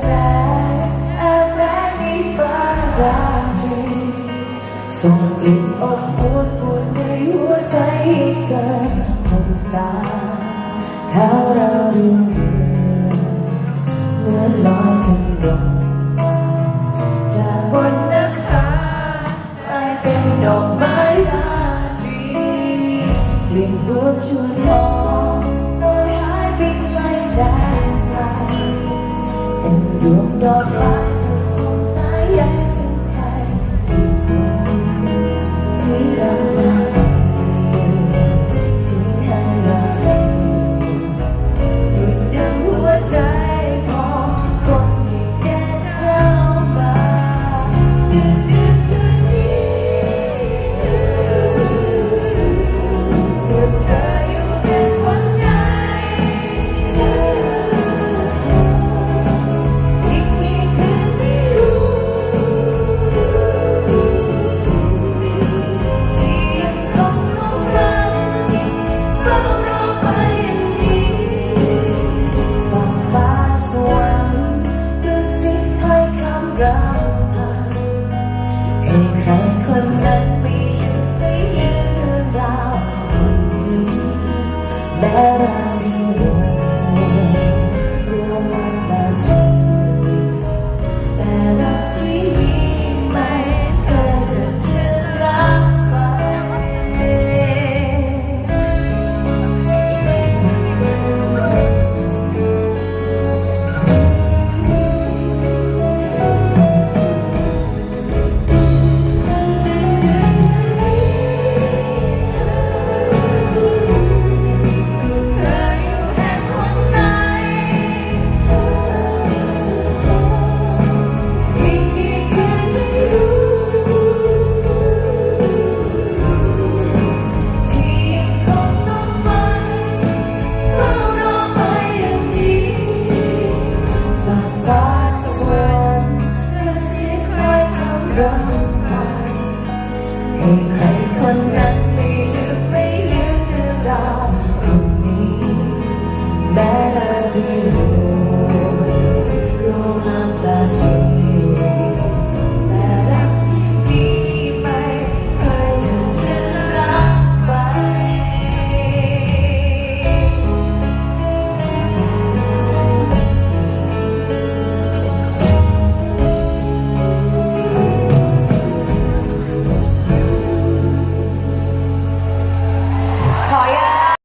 แสงแอบแฝงในฟ้าราตรีส่งกลิ่นอบอวนปวดในหัวใจเกินพบตาขาวเราดูเรือนเมื่อลอยกันนลงจากบนนักขากลายเป็นดอกไม้ราตรีกลิ่นรวมชวนหอมลอยหายไปไกลแสง ดวงดาวจะสงสัย better. Amen.